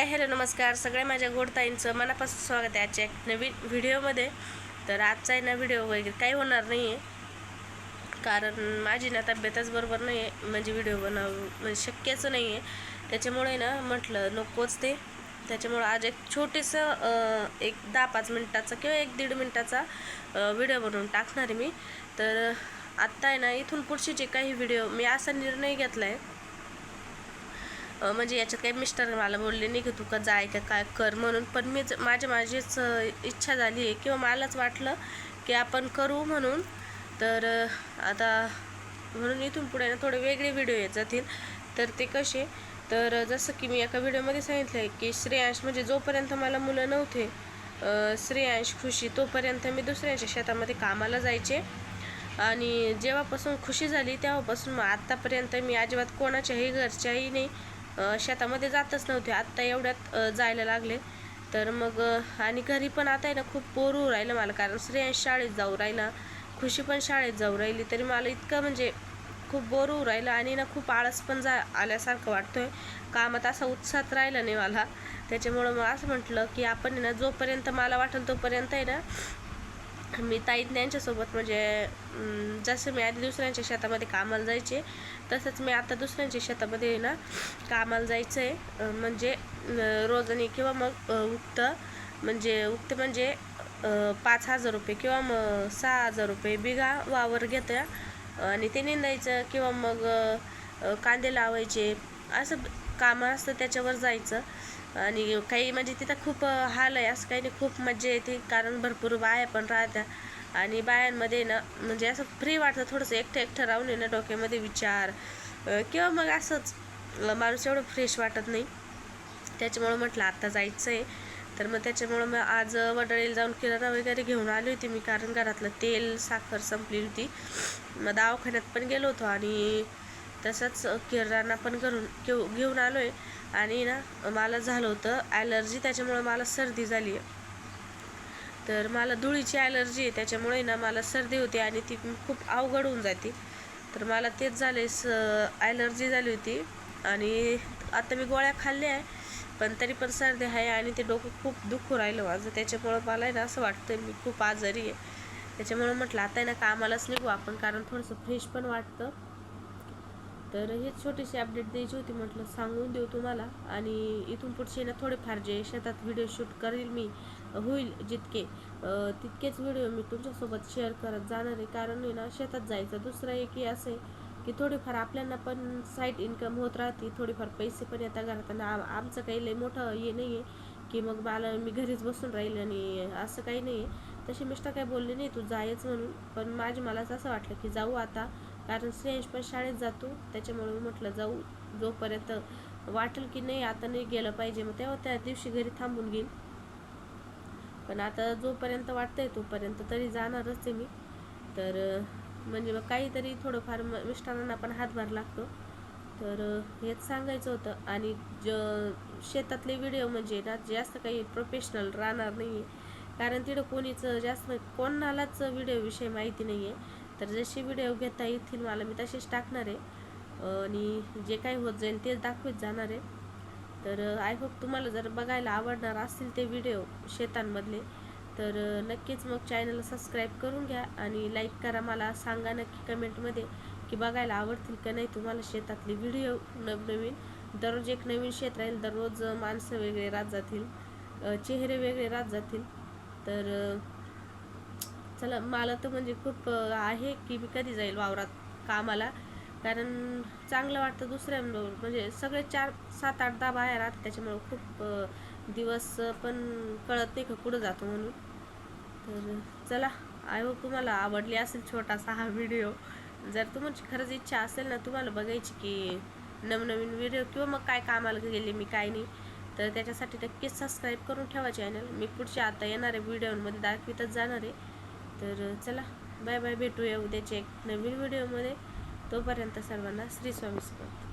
Hi hello नमस्कार. सगळ्या माझ्या गोडताईंचं मनापासून स्वागत आहे आजच्या एक नवीन व्हिडिओमध्ये. तर आजचा आहे ना व्हिडिओ वगैरे काही होणार नाही आहे कारण माझी ना तब्येतच बरोबर नाही आहे म्हणजे व्हिडिओ बनव म्हणजे शक्यच नाही आहे त्याच्यामुळे ना म्हटलं नकोच ते. त्याच्यामुळं आज एक छोटेसं एक दहा पाच मिनटाचा किंवा एक दीड मिनटाचा व्हिडिओ बनवून टाकणार आहे मी. तर आत्ता आहे ना इथून पुढचे जे काही व्हिडिओ मी असा निर्णय घेतला आहे म्हणजे याच्यात काही मिस्टर मला बोलले नाही की तू का जाय का काय कर म्हणून. पण मीच माझ्या माझीच इच्छा झाली आहे किंवा मलाच वाटलं की आपण करू म्हणून. तर आता म्हणून इथून पुढे ना थोडे वेगळे व्हिडिओ येत जातील. तर ते कसे? तर जसं की मी एका व्हिडिओमध्ये सांगितलं आहे की श्रेयांश म्हणजे जोपर्यंत मला मुलं नव्हते श्रेयांश खुशी तोपर्यंत मी दुसऱ्यांच्या शेतामध्ये कामाला जायचे. आणि जेव्हापासून खुशी झाली तेव्हापासून मग आत्तापर्यंत मी अजिबात कोणाच्याही घरच्याही नाही. शेतामध्ये जातच नव्हते. आत्ता एवढ्यात जायला लागले. तर मग आणि घरी पण आता आहे ना खूप बोर होऊ राहिलं मला. कारण श्रेयांश शाळेत जाऊ राहिला खुशी पण शाळेत जाऊ राहिली. तरी मला इतकं म्हणजे खूप बोर होऊ राहिलं आणि ना खूप आळस पण जा आल्यासारखं वाटतोय. कामात असा उत्साहात राहिला नाही मला. त्याच्यामुळं मग असं म्हटलं की आपण आहे ना जोपर्यंत मला वाटेल तोपर्यंत आहे ना मी ताईत यांच्यासोबत म्हणजे जसं मी आधी दुसऱ्यांच्या शेतामध्ये कामाला जायचे तसंच मी आता दुसऱ्यांच्या शेतामध्ये ना कामाला जायचं आहे म्हणजे रोजनी किंवा मग उक्त म्हणजे उक्त म्हणजे पाच हजार रुपये किंवा मग सहा हजार रुपये बिघा वावर घेत्या. आणि ते निंदायचं किंवा मग कांदे लावायचे. असं कामं असतं त्याच्यावर जायचं. आणि काही म्हणजे तिथं खूप हाल आहे. असं काही नाही खूप मजा येते. कारण भरपूर बाया पण राहत्या. आणि बायांमध्ये ना म्हणजे असं फ्री वाटतं थोडंसं. एकटं एकटं राहून आहे ना डोक्यामध्ये विचार. किंवा मग असंच माणूस एवढं फ्रेश वाटत नाही. त्याच्यामुळं म्हटलं आत्ता जायचं आहे तर मग त्याच्यामुळं मग आज वडळीला जाऊन किराणा वगैरे घेऊन आली होती मी. कारण घरातलं तेल साखर संपली होती. मग दवाखान्यात पण गेलो होतो. आणि तसंच किराणा पण घरून घेऊ घेऊन आलो आहे आणि ना मला झालं होतं ॲलर्जी त्याच्यामुळं मला सर्दी झाली आहे तर मला धुळीची ॲलर्जी आहे त्याच्यामुळे ना मला सर्दी होती आणि ती खूप अवघड होऊन जाते. तर मला तेच झाले स ॲलर्जी झाली होती. आणि आता मी गोळ्या खाल्ल्या आहे पण तरी पण सर्दी आहे आणि ते डोकं खूप दुखू राहिलं माझं. त्याच्यामुळं मला आहे ना असं वाटतं मी खूप आजारी आहे. त्याच्यामुळं म्हटलं आता आहे ना कामालाच निघू आपण कारण थोडंसं फ्रेश पण वाटतं. तर हे छोटीशी अपडेट द्यायची होती म्हटलं सांगून देऊ तुम्हाला. आणि इथून पुढचे ना थोडेफार जे शेतात व्हिडिओ शूट करेल मी होईल जितके तितकेच व्हिडिओ मी तुमच्यासोबत शेअर करत जाणार आहे. कारण आहे ना शेतात जायचं दुसरं एक की असं आहे की थोडेफार आपल्याला पण साईड इन्कम होत राहते. थोडेफार पैसे पण येतात घरात आणि आमचं काही लय मोठं हे नाही आहे की मग मला मी घरीच बसून राहील आणि असं काही नाही आहे तशी मिस्टर काही बोलले नाही तू जायच म्हणून. पण माझे मलाच असं वाटलं की जाऊ आता. कारण श्रेयश पण शाळेत जातो. त्याच्यामुळे मी म्हटलं जाऊ जोपर्यंत वाटेल की नाही आता नाही गेलं पाहिजे मग तेव्हा त्या दिवशी घरी थांबून घेईन. पण आता जोपर्यंत वाटतंय तोपर्यंत तरी जाणारच आहे मी. तर म्हणजे मग काहीतरी थोडंफार म- मिस्टरांना पण हातभार लागतो. तर हेच सांगायचं होतं. आणि ज शेतातले व्हिडिओ म्हणजे ना जास्त काही प्रोफेशनल राहणार नाही आहे कारण तिथं कोणीच जास्त कोणालाच व्हिडिओविषयी माहिती नाही आहे तर जसे व्हिडिओ घेता येतील मला मी तसेच टाकणार आहे. आणि जे काही होत जाईल तेच दाखवत जाणार आहे. तर आय होप तुम्हाला जर बघायला आवडणार असतील ते व्हिडिओ शेतांमधले तर नक्कीच मग चॅनलला सबस्क्राईब करून घ्या आणि लाईक करा मला. सांगा नक्की कमेंटमध्ये की बघायला आवडतील का नाही तुम्हाला शेतातले व्हिडिओ नवनवीन. दररोज एक नवीन शेत राहील दररोज माणसं वेगळे राहत जातील चेहरे वेगळे राहत जातील. तर चला मला तर म्हणजे खूप आहे की मी कधी जाईल वावरात कामाला. कारण चांगलं वाटतं दुसऱ्यांबरोबर. म्हणजे सगळे चार सात आठ दहा बाहेर राहतात त्याच्यामुळं खूप दिवस पण कळत नाही का कुठं जातो म्हणून. तर चला आय होप तुम्हाला आवडली असेल छोटासा हा व्हिडिओ जर तुमची खरंच इच्छा असेल ना तुम्हाला बघायची की नवनवीन व्हिडिओ किंवा मग काय कामाला गेले मी काय नाही तर त्याच्यासाठी नक्कीच सबस्क्राईब करून ठेवा चॅनल मी पुढच्या आता येणाऱ्या व्हिडिओमध्ये दाखवितच जाणार आहे. तर चला बाय बाय भेटूया उद्याच्या एक नवीन व्हिडिओमध्ये तोपर्यंत सर्वांना श्री स्वामी समर्थ.